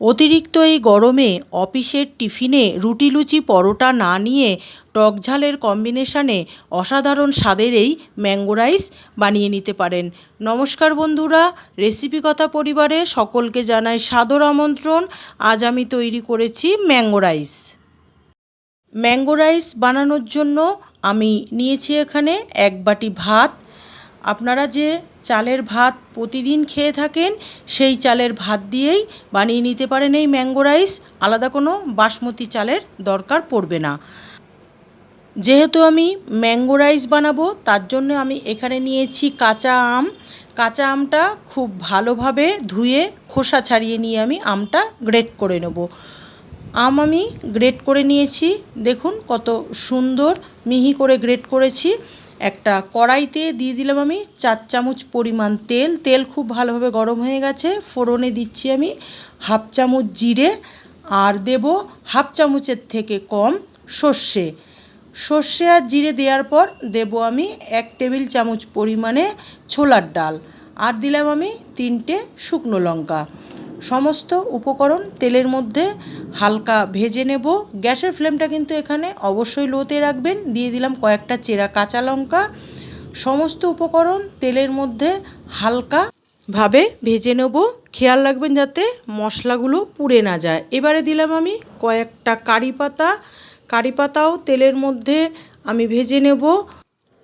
অতিরিক্ত এই গরমে অফিসের টিফিনে রুটি লুচি পরোটা না নিয়ে টক ঝালের কম্বিনেশানে অসাধারণ স্বাদের এই ম্যাঙ্গো রাইস বানিয়ে নিতে পারেন। নমস্কার বন্ধুরা, রেসিপি কথা পরিবারে সকলকে জানাই সাদর আমন্ত্রণ। আজ আমি তৈরি করেছি ম্যাঙ্গো রাইস। ম্যাঙ্গো রাইস বানানোর জন্য আমি নিয়েছি এখানে এক বাটি ভাত আপনারা যে চালের ভাত প্রতিদিন খেয়ে থাকেন, সেই চালের ভাত দিয়েই বানিয়ে নিতে পারেন এই ম্যাঙ্গো রাইস। আলাদা কোনো বাসমতি চালের দরকার পড়বে না। যেহেতু আমি ম্যাঙ্গো রাইস বানাবো, তার জন্য আমি এখানে নিয়েছি কাঁচা আম। কাঁচা আমটা খুব ভালোভাবে ধুয়ে খোসা ছাড়িয়ে নিয়ে আমি আমটা গ্রেট করে নেব। আম আমি গ্রেট করে নিয়েছি। দেখুন কত সুন্দর মিহি করে গ্রেট করেছি। একটা কড়াইতে দিয়ে দিলাম আমি চার চামচ পরিমাণ তেল। তেল খুব ভালোভাবে গরম হয়ে গেছে। ফোড়নে দিচ্ছি আমি হাফ চামচ জিরে আর দেব হাফ চামচের থেকে কম সর্ষে। সর্ষে আর জিরে দেওয়ার পর দেব আমি এক টেবিল চামচ পরিমাণে ছোলার ডাল। আর দিলাম আমি তিনটে শুকনো লঙ্কা। সমস্ত উপকরণ তেলের মধ্যে হালকা ভেজে নেব। গ্যাসের ফ্লেমটা কিন্তু এখানে অবশ্যই লোতে রাখবেন। দিয়ে দিলাম কয়েকটা চেরা কাঁচা লঙ্কা। সমস্ত উপকরণ তেলের মধ্যে হালকা ভাবে ভেজে নেব। খেয়াল রাখবেন যাতে মশলাগুলো পুড়ে না যায়। এবারে দিলাম আমি কয়েকটা কারি পাতা কারি পাতাও তেলের মধ্যে আমি ভেজে নেব।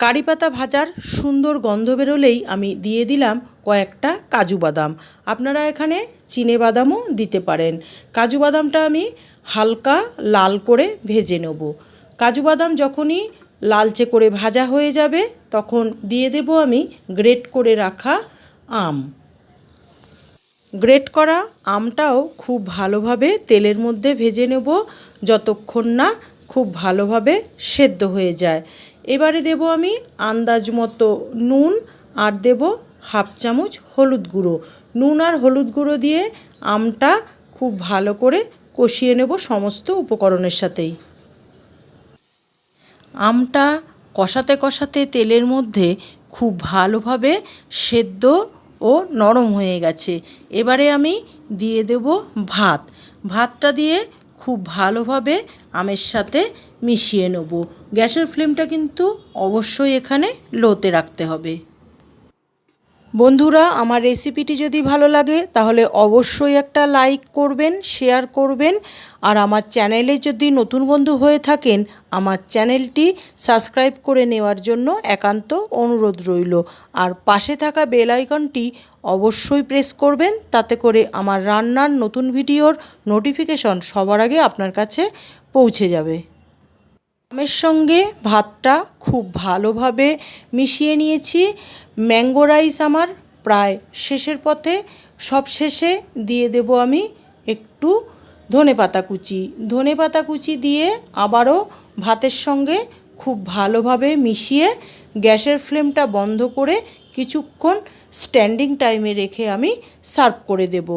কারি পাতা ভাজার সুন্দর গন্ধ বেরোলেই আমি দিয়ে দিলাম কয়েকটা কাজু বাদাম। আপনারা এখানে চিনে বাদামও দিতে পারেন। কাজু বাদামটা আমি হালকা লাল করে ভেজে নেব। কাজু বাদাম যখনই লালচে করে ভাজা হয়ে যাবে, তখন দিয়ে দেব আমি গ্রেট করে রাখা আম। গ্রেট করা আমটাও খুব ভালোভাবে তেলের মধ্যে ভেজে নেব, যতক্ষণ না খুব ভালোভাবে সেদ্ধ হয়ে যায়। এবারে দেব আমি আন্দাজ মতো নুন আর দেব হাফ চামচ হলুদ গুঁড়ো। নুন আর হলুদ গুঁড়ো দিয়ে আমটা খুব ভালো করে কষিয়ে নেব সমস্ত উপকরণের সাথেই। আমটা কষাতে কষাতে তেলের মধ্যে খুব ভালোভাবে সেদ্ধ ও নরম হয়ে গেছে। এবারে আমি দিয়ে দেব ভাত। ভাতটা দিয়ে খুব ভালোভাবে আমের সাথে মিশিয়ে নেব। গ্যাসের ফ্লেমটা কিন্তু অবশ্যই এখানে লোতে রাখতে হবে। বন্ধুরা, আমার রেসিপিটি যদি ভালো লাগে, তাহলে অবশ্যই একটা লাইক করবেন শেয়ার করবেন। আর আমার চ্যানেলে যদি নতুন বন্ধু হয়ে থাকেন, আমার চ্যানেলটি সাবস্ক্রাইব করে নেওয়ার জন্য একান্ত অনুরোধ রইল। আর পাশে থাকা বেল আইকনটি অবশ্যই প্রেস করবেন, তাতে করে আমার রান্নার নতুন ভিডিওর নোটিফিকেশন সবার আগে আপনার কাছে পৌঁছে যাবে। আমের সঙ্গে ভাতটা খুব ভালোভাবে মিশিয়ে নিয়েছি। ম্যাঙ্গো রাইস আমার প্রায় শেষের পথে। সব শেষে দিয়ে দেব আমি একটু ধনে পাতা কুচি। ধনে পাতা কুচি দিয়ে আবারও ভাতের সঙ্গে খুব ভালোভাবে মিশিয়ে গ্যাসের ফ্লেমটা বন্ধ করে কিছুক্ষণ স্ট্যান্ডিং টাইমে রেখে আমি সার্ভ করে দেব।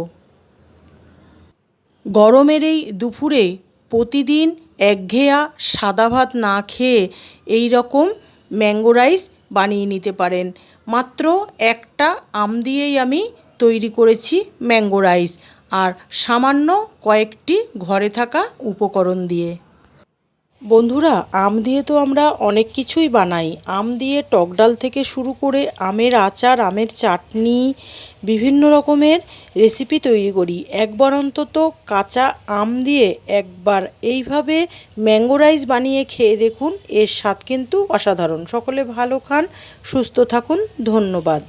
গরমের এই দুপুরে প্রতিদিন একঘেয়া সাদা ভাত না খেয়ে এই রকম ম্যাঙ্গো রাইস বানিয়ে নিতে পারেন। মাত্র একটা আম দিয়েই আমি তৈরি করেছি ম্যাঙ্গো রাইস আর সামান্য কয়েকটি ঘরে থাকা উপকরণ দিয়ে। বন্ধুরা, আম দিয়ে তো আমরা অনেক কিছুই বানাই। আম দিয়ে টক ডাল থেকে শুরু করে আমের আচার, আমের চাটনি, বিভিন্ন রকমের রেসিপি তৈরি করি। একবার অন্তত কাঁচা আম দিয়ে একবার এইভাবে ম্যাঙ্গো রাইস বানিয়ে খেয়ে দেখুন, এর স্বাদ কিন্তু অসাধারণ। সকলে ভালো খান, সুস্থ থাকুন, ধন্যবাদ।